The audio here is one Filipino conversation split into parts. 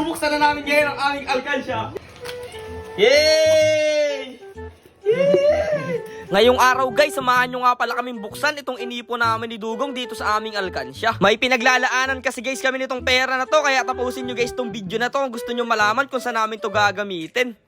bubuksan na namin ngayon ang aming alkansya. Yay! Ngayong araw guys, samahan nyo nga pala kaming buksan itong inipo namin ni Dugong dito sa aming alkansya. May pinaglalaanan kasi guys kami nitong pera na to, kaya tapusin nyo guys tong video na to kung gusto nyo malaman kung saan namin to gagamitin.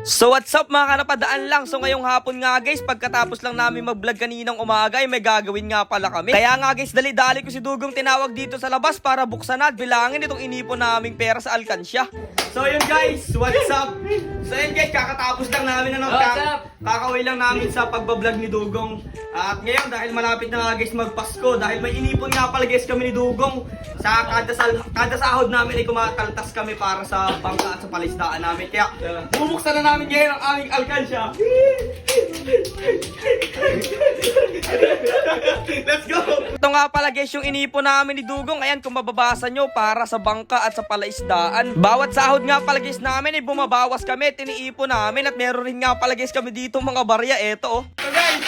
So what's up mga kanapadaan lang? So ngayong hapon nga guys Pagkatapos lang namin mag-vlog kaninang umaga Ay may gagawin nga pala kami. Kaya nga guys dali-dali ko si Dugong tinawag dito sa labas Para buksan at bilangin itong inipon naming pera sa alkansya. So yun guys What's up? So yun guys kakatapos lang namin ano, What's up? Kakaway lang namin sa pagbablog ni Dugong. At ngayon dahil malapit na nga guys magpasko Dahil may inipon nga pala guys kami ni Dugong. Sa kada, sal- kada sahod namin ay kumakaltas kami para sa bangka at sa palisdaan namin. Kaya bubuksan na namin ngayon ang aming alkansya. Let's go! Nga pala guys yung inipon namin ni Dugong. Ayan kung mababasa nyo para sa bangka at sa palaisdaan. Bawat sahod nga pala guys namin ay bumabawas kami Tiniipon namin. At meron rin nga pala guys kami dito mga barya. Eto oh. So guys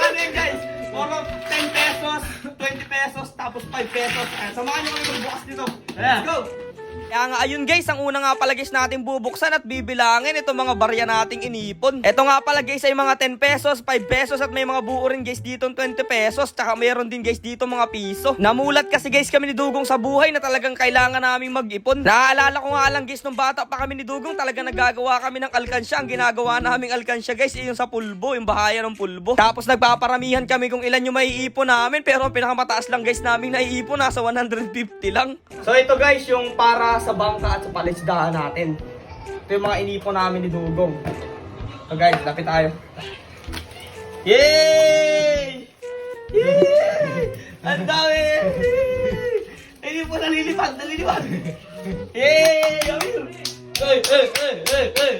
Ano yun guys? Puro 10 pesos, 20 pesos, tapos 5 pesos. Ayan, Samahan nyo kami magbukas nito Let's go! Kaya nga ayun guys, ang una nga pala guys natin bubuksan at bibilangin itong mga barya nating inipon. Ito nga pala guys ay mga 10 pesos, 5 pesos at may mga buo rin guys dito 20 pesos. Tsaka meron din guys dito mga piso. Namulat kasi guys kami ni Dugong sa buhay na talagang kailangan naming mag-ipon. Naaalala ko nga lang guys nung bata pa kami ni Dugong talaga nagagawa kami ng alkansya. Ang ginagawa naming alkansya guys yung sa pulbo, yung bahaya ng pulbo. Tapos nagpaparamihan kami kung ilan yung maiipon namin pero ang pinakamataas lang guys namin naiipon nasa 150 lang. So ito guys yung para sa bangka at sa palisdahan natin. Ito yung mga inipon namin ni Dugong. So guys, lapit tayo. Yay! Yay! Ang dami! Hindi po nalilipad, nalilipad! Yay! Ay, ay, ay, ay, ay,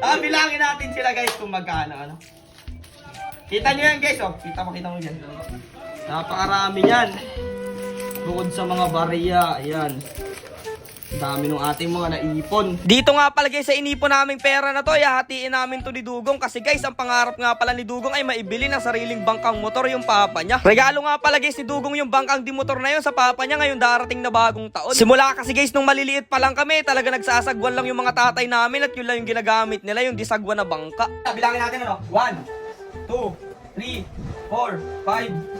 Ah, bilangin natin sila guys kung magkano, ano. Kita nyo yan guys, oh. Kita mo, kita mo yan. Napakarami yan. Bukod sa mga barya, ayan. Dami ng ating mga naipon. Dito nga pala guys sa inipon naming pera na to, ihahatiin namin to ni Dugong kasi guys ang pangarap nga pala ni Dugong ay maibili ng sariling bangkang motor yung papa niya. Regalo nga pala guys ni Dugong yung bangkang di motor na yun sa papa niya ngayong darating na bagong taon. Simula kasi guys nung maliliit pa lang kami, talaga nagsasagwan lang yung mga tatay namin at yun lang yung ginagamit nila, yung disagwan na bangka. Bilangin natin ano? 1, 2, 3, 4, 5, 6,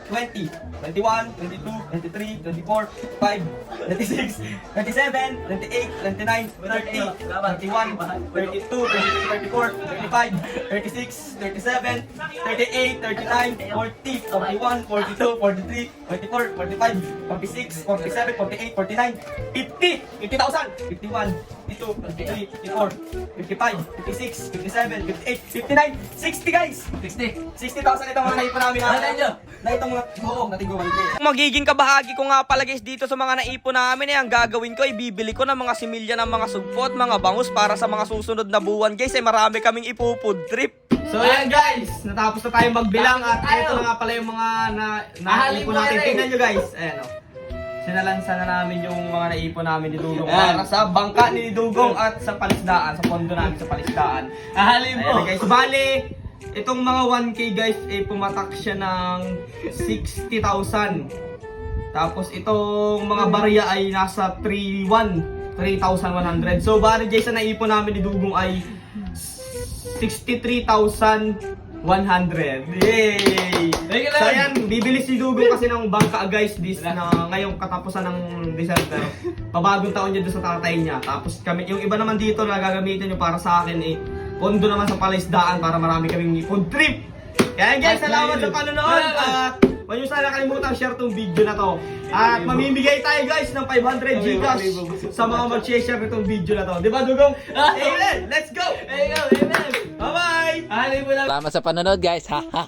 20, 21, 22, 23, 24, 5, 26, 27, 28, 29, 30, 31, 32, 33, 34, 35, 36, 37, 38, 39, 40, 41, 42, 43, 44, 45, 46, 47, 48, 49, 50, 50,000, 51, 52, 53, 54, 55, 56, 57, 58, 59, 60 guys! 60. 60,000 itong mga naipon namin Ano nyo? na itong mga buong nating gumanti. Magiging kabahagi ko nga pala guys dito sa mga naipon namin eh, ang gagawin ko ay bibili ko ng mga similya ng mga sugpot, mga bangus para sa mga susunod na buwan guys eh marami kaming ipupud trip. So yan guys, natapos na tayo magbilang at Tayo. ito na nga pala yung mga na, mo natin. Tingnan nyo guys, ayan o. Sinalansa na namin yung mga naipon namin ni Dugong Ayan. para sa bangka ni Dugong at sa palisdaan, sa pondo namin sa palisdaan. Ahalin mo. Ayan guys, bali, itong mga 1K guys, eh, pumatak siya ng 60,000. Tapos itong mga barya ay nasa 3,1, 3,100. So bali guys, na naipon namin ni Dugong ay 63,100. Yay! Thank you, So ayan, bibili si Dugong kasi ng bangka guys this na ngayong katapusan ng December. Pabagong taon niya doon sa tatay niya. Tapos kami, yung iba naman dito na gagamitin nyo para sa akin eh, pondo naman sa palaisdaan para marami kaming food trip. Kaya guys, salamat sa panonood at huwag nyo sana kalimutan share tong video na to. At mamimigay tayo guys ng 500 Gcash sa mga mag-share nitong video na to. Di ba Dugong? Amen! Let's go! Amen. Bye-bye! Salamat sa panonood guys. Ha ha.